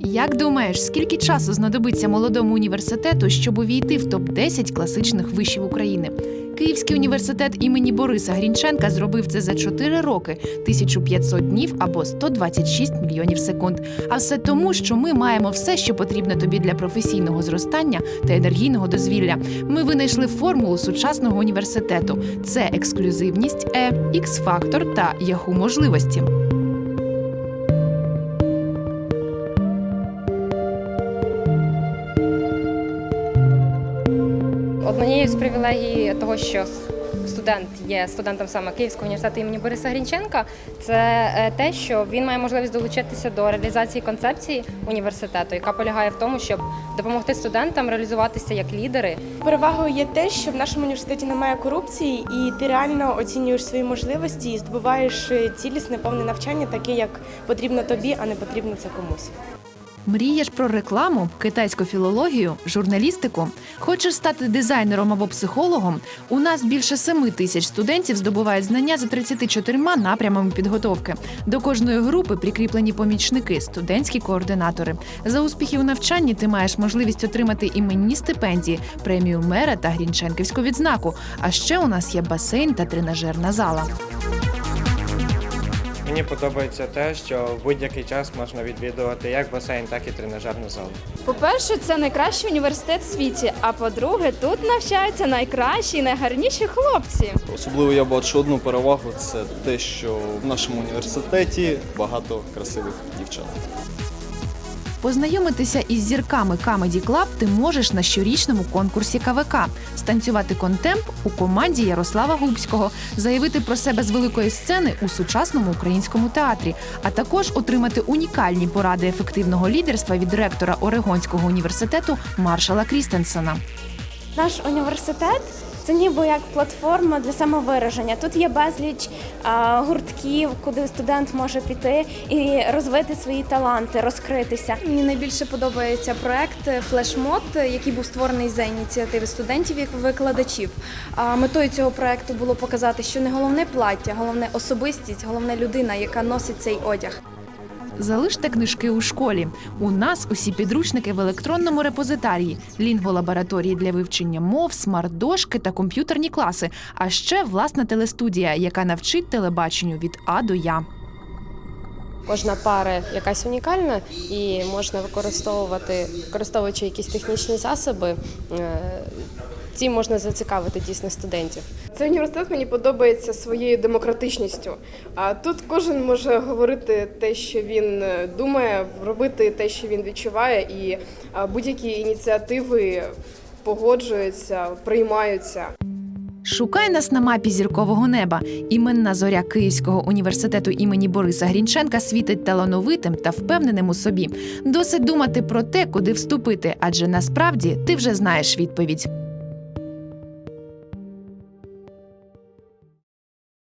Як думаєш, скільки часу знадобиться молодому університету, щоб увійти в топ 10 класичних вишів України? Київський університет імені Бориса Грінченка зробив це за 4 роки, 1500 днів або 126 мільйонів секунд. А все тому, що ми маємо все, що потрібно тобі для професійного зростання та енергійного дозвілля. Ми винайшли формулу сучасного університету: це ексклюзивність, е, X-фактор та яху можливості. Однією з привілегій того, що студент є студентом саме Київського університету імені Бориса Грінченка, це е, те, що він має можливість долучитися до реалізації концепції університету, яка полягає в тому, щоб допомогти студентам реалізуватися як лідери Перевагою є те, що в нашому університеті немає корупції, і ти реально оцінюєш свої можливості і здобуваєш е, цілісне повне навчання, таке як потрібно тобі, а не потрібно це комусь. Мрієш про рекламу, китайську філологію, журналістику? Хочеш стати дизайнером або психологом? У нас більше 7 тисяч студентів здобувають знання за 34 напрямами підготовки. До кожної групи прикріплені помічники, студентські координатори. За успіхи у навчанні ти маєш можливість отримати іменні стипендії, премію мера та Грінченківську відзнаку. А ще у нас є басейн та тренажерна зала. Мені подобається те, що в будь-який час можна відвідувати як басейн, так і тренажерну залу. По-перше, це найкращий університет в світі. А по-друге, тут навчаються найкращі і найгарніші хлопці. Особливо я бачу одну перевагу це те, що в нашому університеті багато красивих дівчат. Познайомитися із зірками Comedy Club ти можеш на щорічному конкурсі КВК, станцювати контемп у команді Ярослава Губського, заявити про себе з великої сцени у сучасному українському театрі, а також отримати унікальні поради ефективного лідерства від ректора Орегонського університету Маршала Крістенсена. Наш університет це ніби як платформа для самовираження. Тут є безліч а, гуртків, куди студент може піти і розвити свої таланти, розкритися. Мені найбільше подобається проект флешмод, який був створений за ініціативи студентів і викладачів. А метою цього проекту було показати, що не головне плаття, головне особистість, головне людина, яка носить цей одяг. Залиште книжки у школі. У нас усі підручники в електронному репозитарії, лінголабораторії для вивчення мов, смарт-дошки та комп'ютерні класи. А ще власна телестудія, яка навчить телебаченню від А до Я. Кожна пара якась унікальна і можна використовувати, використовуючи якісь технічні засоби, е, цим можна зацікавити дійсно студентів. Цей університет мені подобається своєю демократичністю. А тут кожен може говорити те, що він е, думає, робити те, що він відчуває, і будь-які ініціативи погоджуються, приймаються. Шукай нас на мапі зіркового неба. Іменна зоря Київського університету імені Бориса Грінченка світить талановитим та впевненим у собі. Досить думати про те, куди вступити, адже насправді ти вже знаєш відповідь.